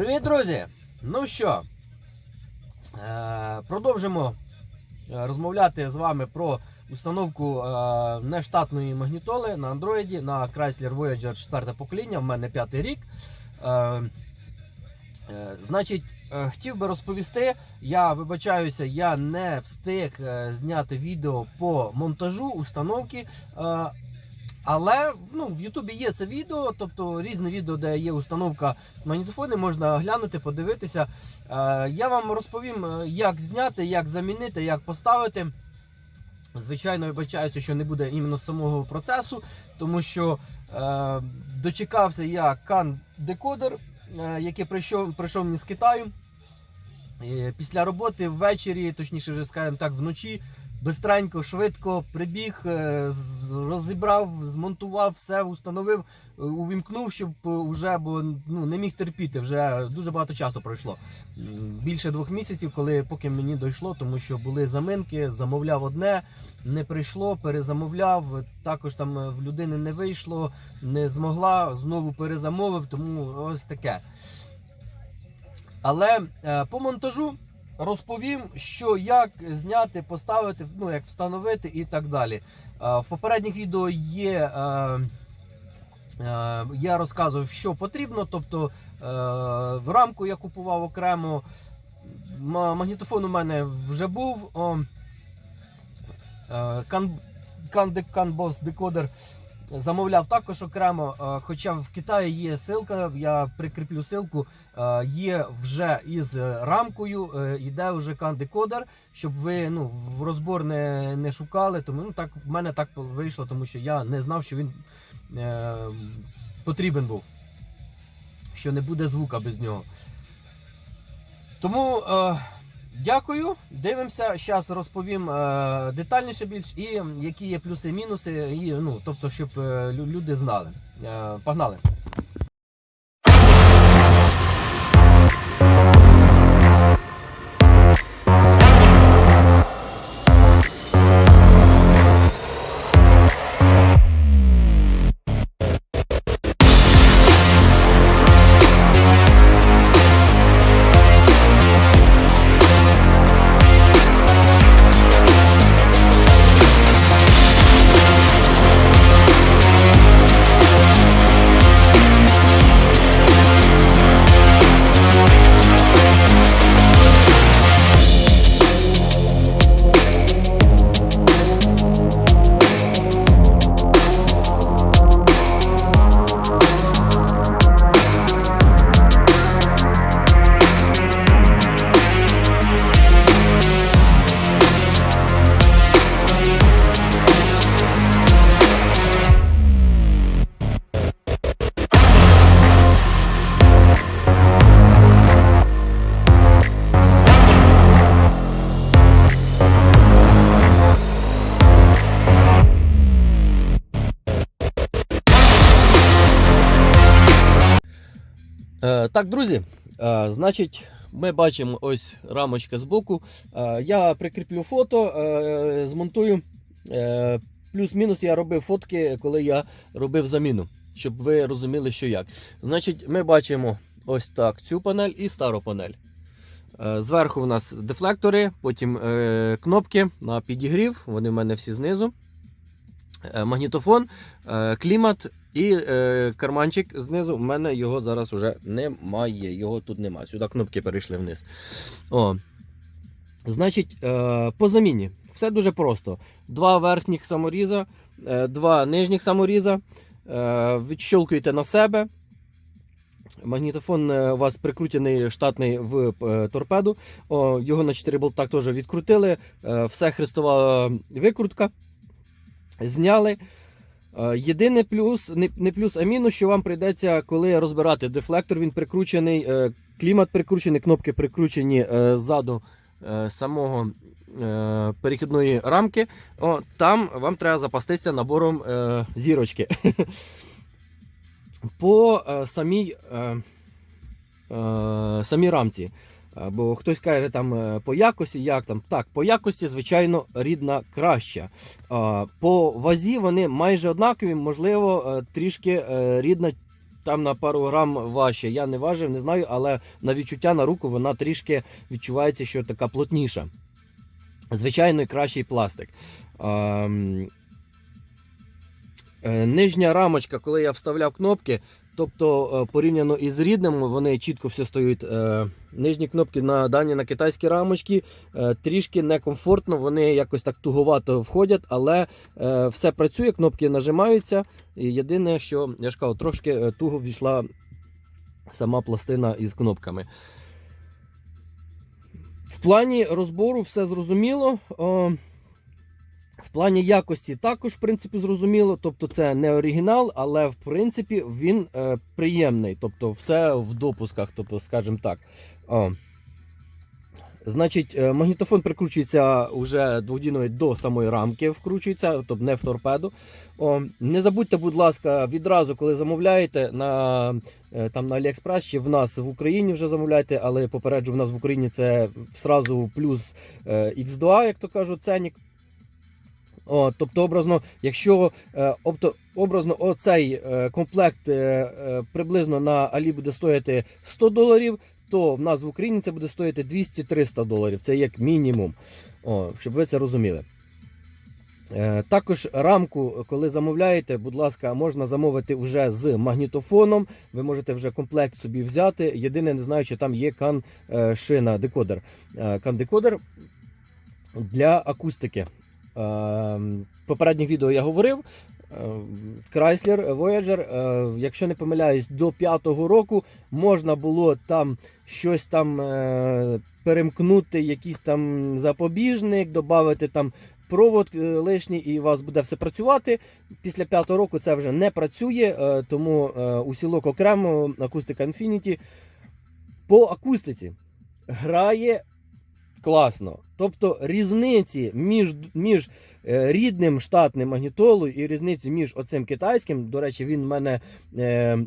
Привіт, друзі! Ну що, е, продовжимо е, розмовляти з вами про установку е, нештатної магнітоли на Android на Chrysler Voyager 4 покоління. В мене п'ятий рік. Значить, хотів би розповісти, я вибачаюся, я не встиг зняти відео по монтажу установки. Е, але ну, в Ютубі є це відео, тобто різне відео, де є установка магнітофони, можна глянути, подивитися. Е, я вам розповім, е, як зняти, як замінити, як поставити. Звичайно, вибачаюся, що не буде іменно самого процесу, тому що е, дочекався я кан декодер, е, який прийшов, прийшов мені з Китаю. І після роботи ввечері, точніше, вже скажімо так, вночі, бистренько, швидко прибіг, е, розібрав, змонтував, все установив, е, увімкнув, щоб е, уже, бо ну, не міг терпіти. Вже дуже багато часу пройшло. Більше двох місяців, коли поки мені дійшло, тому що були заминки, замовляв одне, не прийшло, перезамовляв. Також там е, в людини не вийшло, не змогла, знову перезамовив, тому ось таке. Але е, по монтажу розповім, що як зняти, поставити, ну як встановити і так далі. Е, в попередніх відео є. Е, е, я розказував, що потрібно. Тобто в рамку я купував окремо. Магнітофон у мене вже був. Е, кан, кан, замовляв також окремо. е, Хоча в Китаї є ссылка, я прикріплю ссылку. е, Є вже із рамкою, е, іде вже кан-декодер, щоб ви ну, в розбор не, не шукали. Тому ну, так, в мене так вийшло, тому що я не знав, що він е, потрібен був. Що не буде звука без нього. Тому е, дякую. Дивимося. Зараз розповім е, детальніше більш і які є плюси і мінуси, і, ну, тобто, щоб е, люди знали. Е, погнали. Так, друзі, е, значить, ми бачимо ось рамочка збоку. Е, я прикріплю фото, е, змонтую. Плюс-мінус я робив фотки, коли я робив заміну, щоб ви розуміли, що як. Значить, ми бачимо ось так цю панель і стару панель. Зверху у нас дефлектори, потім кнопки на підігрів, вони в мене всі знизу. Е, Магнітофон, е, клімат і е, карманчик знизу. У мене його зараз вже немає. Його тут немає. Сюди кнопки перейшли вниз. О. Значить, по заміні. Все дуже просто. Два верхніх саморіза, два нижніх саморіза. Відщолкуєте на себе. Магнітофон у вас прикручений штатний в торпеду. Його на 4 болта теж відкрутили. Все хрестова викрутка. Зняли. Е, Єдиний плюс, не, плюс, а мінус, що вам прийдеться, коли розбирати дефлектор, він прикручений, е, клімат прикручений, кнопки прикручені е, ззаду самого перехідної рамки. О, там вам треба запастися набором зірочки. По самій, самій рамці. Е, Бо хтось каже там е, по якості, як там. Так, по якості, звичайно, рідна краща. По вазі вони майже однакові, можливо, е, трішки е, рідна там на пару грам важче. Я не важив, не знаю, але на відчуття на руку вона трішки відчувається, що така плотніша. Звичайно, кращий пластик. Ем, е, Нижня рамочка, коли я вставляв кнопки, тобто е, порівняно із рідними, вони чітко все стоять. Е, Нижні кнопки на дані на китайські рамочки е, трішки некомфортно, вони якось так туговато входять, але все працює, кнопки нажимаються. І єдине, що я ж кажу, трошки туго війшла сама пластина із кнопками. В плані розбору все зрозуміло. В плані якості також, в принципі, зрозуміло. Тобто, це не оригінал, але в принципі він е, приємний. Тобто, все в допусках, тобто, скажімо так. О. Значить, е, магнітофон прикручується вже дводіною до самої рамки, вкручується, тобто не в торпеду. О, не забудьте, будь ласка, відразу, коли замовляєте на, е, там, на AliExpress чи в нас в Україні вже замовляйте, але попереджу, в нас в Україні це сразу плюс е, X2, як то кажуть, ценник. О, тобто, образно, якщо е, обто, образно оцей е, комплект е, приблизно на Алі буде стоїти 100 доларів, то в нас в Україні це буде стоїти 200-300 доларів. Це як мінімум. О, щоб ви це розуміли. Також рамку, коли замовляєте, будь ласка, можна замовити вже з магнітофоном. Ви можете вже комплект собі взяти. Єдине, не знаю, чи там є кан шина декодер. Е, Кан декодер для акустики. Е, попередніх відео я говорив. Chrysler Voyager, е, якщо не помиляюсь, до п'ятого року можна було там щось там е, перемкнути, якийсь там запобіжник, додати там провод е, лишній, і у вас буде все працювати. Після п'ятого року це вже не працює, тому усілок окремо, акустика Infinity. По акустиці грає класно. Тобто різниці між, між е, рідним штатним магнітолою і різниці між оцим китайським, до речі, він в мене е,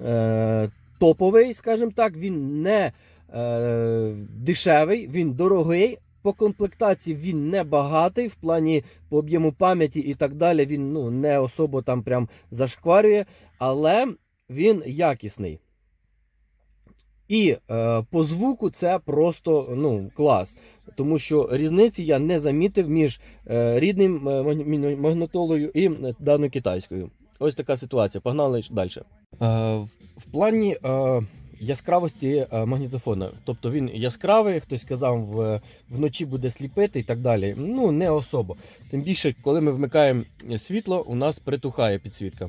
е, топовий, скажімо так, він не е, дешевий, він дорогий. По комплектації він не багатий в плані по об'єму пам'яті і так далі. Він ну, не особо там прям зашкварює, але він якісний. І е, по звуку це просто ну, клас. Тому що різниці я не замітив між е, рідним е, магні- магнітолою і е, даною китайською. Ось така ситуація. Погнали далі. Е, в- в плані е, яскравості е, магнітофона. Тобто він яскравий, хтось казав, в, вночі буде сліпити і так далі. Ну, не особо. Тим більше, коли ми вмикаємо світло, у нас притухає підсвітка.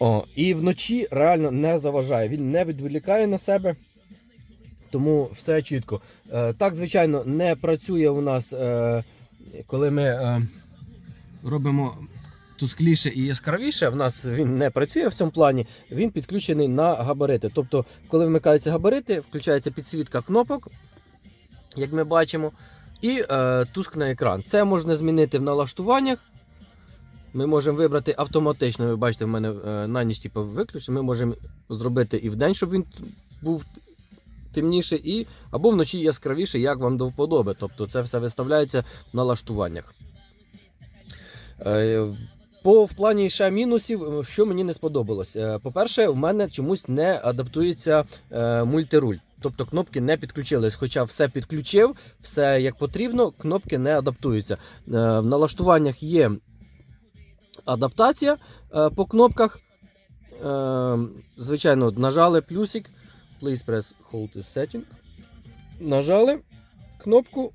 О, і вночі реально не заважає. Він не відволікає на себе. Тому все чітко. Е, так, звичайно, не працює у нас, е, коли ми е, робимо тускліше і яскравіше. В нас він не працює в цьому плані. Він підключений на габарити. Тобто, коли вмикаються габарити, включається підсвітка кнопок, як ми бачимо, і е, тускне екран. Це можна змінити в налаштуваннях. Ми можемо вибрати автоматично. Ви бачите, в мене е, на ніч типу, виключено. Ми можемо зробити і вдень, щоб він був темніший, і, або вночі яскравіший, як вам до вподоби. Тобто це все виставляється в налаштуваннях. Е, По в плані ще мінусів, е, що мені не сподобалось. По-перше, в мене чомусь не адаптується мультируль. Тобто кнопки не підключились, хоча все підключив, все як потрібно, кнопки не адаптуються. В налаштуваннях є адаптація е, по кнопках. Е, звичайно, нажали плюсик. Please press hold this setting. Нажали кнопку.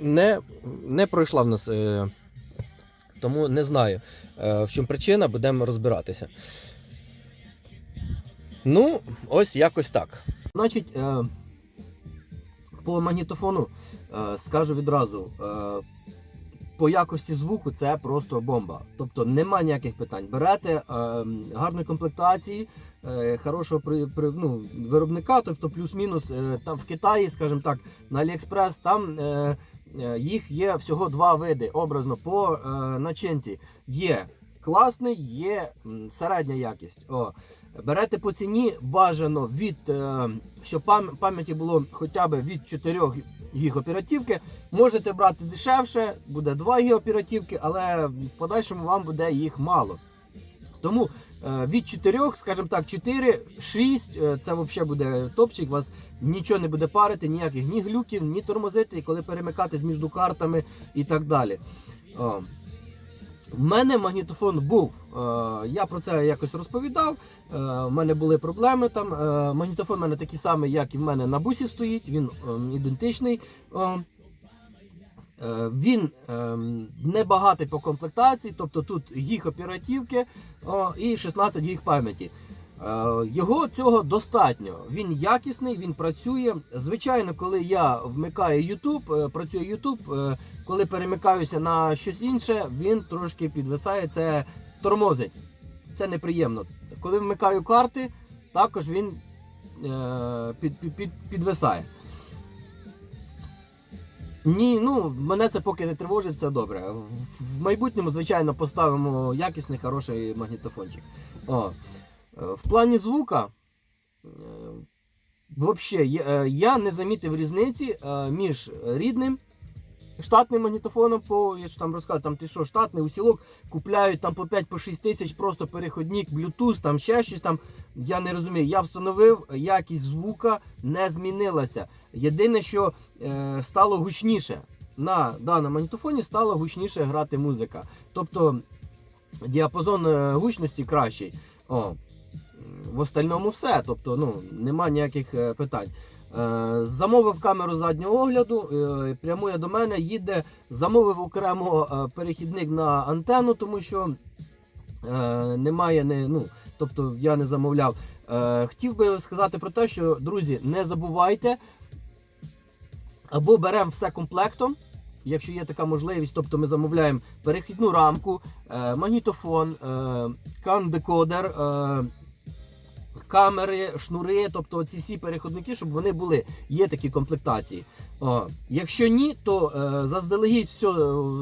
Не, не пройшла в нас. Е, тому не знаю, в чому причина, будемо розбиратися. Ну, ось якось так. Значить, по магнітофону скажу відразу. По якості звуку це просто бомба. Тобто нема ніяких питань. Берете е, гарної комплектації, е, хорошого при, при, ну, виробника, тобто плюс-мінус е, там в Китаї, скажімо так, на AliExpress, там е, е, їх є всього два види. Образно по е, начинці є класний, є середня якість. О, берете по ціні бажано від, е, щоб пам'яті було хоча б від 4 гіг оперативки. Можете брати дешевше, буде 2 гігоперативки, але в подальшому вам буде їх мало. Тому е, від 4, скажімо так, 4, 6, е, це взагалі буде топчик, вас нічого не буде парити, ніяких ні глюків, ні тормозити, коли перемикати між картами і так далі. У мене магнітофон був. Е, я про це якось розповідав. Е, у мене були проблеми там. Е, магнітофон у мене такий самий, як і в мене на бусі стоїть, він ідентичний. Е, Е, Він небагатий по комплектації, тобто тут гіг оперативки і 16 гіг пам'яті. Е, Його цього достатньо. Він якісний, він працює. Звичайно, коли я вмикаю YouTube, е, працює YouTube, е, коли перемикаюся на щось інше, він трошки підвисає, це тормозить. Це неприємно. Коли вмикаю карти, також він під, під, під, підвисає. Ні, ну мене це поки не тривожить, все добре. В майбутньому, звичайно, поставимо якісний, хороший магнітофончик. О. е, В плані звука, е, взагалі, я, е, не замітив різниці між рідним штатним магнітофоном, по я ж там розказав, там ти що, штатний усілок купляють там по 5-6 тисяч, просто переходник, Bluetooth, там ще щось там. Я не розумію. Я встановив, якість звука не змінилася. Єдине, що е, стало гучніше. На даному магнітофоні стало гучніше грати музика. Тобто діапазон гучності кращий. О, в остальному все. Тобто, ну, нема ніяких е, питань. Е, замовив камеру заднього огляду, е, прямує до мене, їде, замовив окремо перехідник на антенну, тому що немає, не, ну, тобто я не замовляв. Хотів би сказати про те, що, друзі, не забувайте, або беремо все комплектом. Якщо є така можливість, тобто ми замовляємо перехідну рамку, магнітофон, кан-декодер, камери, шнури, тобто ці всі переходники, щоб вони були. Є такі комплектації. О, якщо ні, то е, заздалегідь все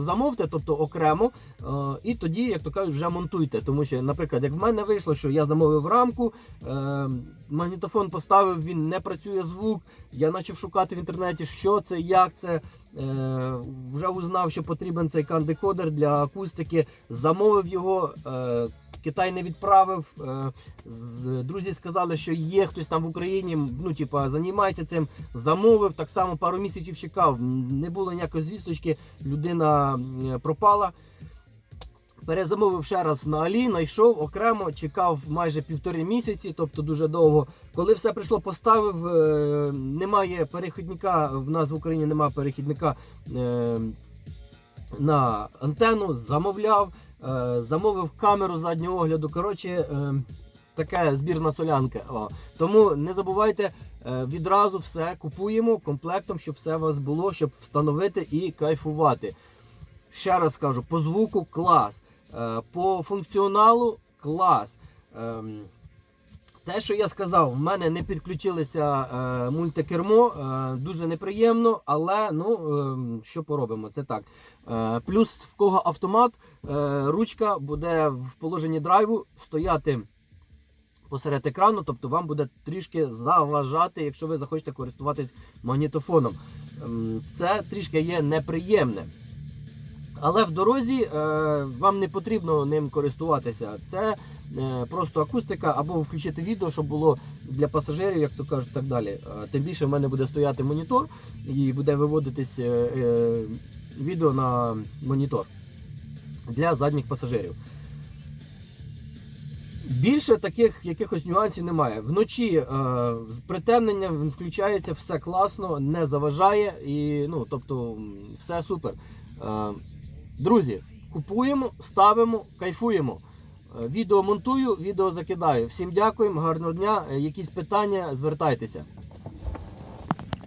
замовте, тобто окремо, е, і тоді, як то кажуть, вже монтуйте. Тому що, наприклад, як в мене вийшло, що я замовив рамку, е, магнітофон поставив, він не працює звук. Я почав шукати в інтернеті, що це, як це. Е, вже узнав, що потрібен цей кан-декодер для акустики. Замовив його. Е, Китай не відправив. Е, Друзі сказали, що є хтось там в Україні, ну типа займається цим. Замовив так само пару місяців чекав. Не було ніякої звісточки. Людина пропала. Перезамовив ще раз на Алі, знайшов окремо, чекав майже півтори місяці, тобто дуже довго. Коли все прийшло, поставив. е, Немає перехідника. В нас в Україні немає перехідника е, на антенну. Замовляв, е, замовив камеру заднього огляду. Коротше, е, така збірна солянка. О. Тому не забувайте е, відразу все купуємо комплектом, щоб все у вас було, щоб встановити і кайфувати. Ще раз скажу, по звуку клас, е, по функціоналу клас. Ем, Те, що я сказав, в мене не підключилося е, мультикермо, е, дуже неприємно, але ну е, що поробимо, це так. Е, плюс в кого автомат, е, ручка буде в положенні драйву стояти посеред екрану, тобто вам буде трішки заважати, якщо ви захочете користуватись магнітофоном. Ем, Це трішки є неприємне. Але в дорозі е, вам не потрібно ним користуватися. Це е, просто акустика або включити відео, щоб було для пасажирів, як то кажуть, так далі. Тим більше в мене буде стояти монітор і буде виводитись е, е, відео на монітор для задніх пасажирів. Більше таких якихось нюансів немає. Вночі е, притемнення включається, все класно, не заважає і ну, тобто, все супер. Е, друзі, купуємо, ставимо, кайфуємо. Е, Відео монтую, відео закидаю. Всім дякуємо, гарного дня. Е, Якісь питання, звертайтеся.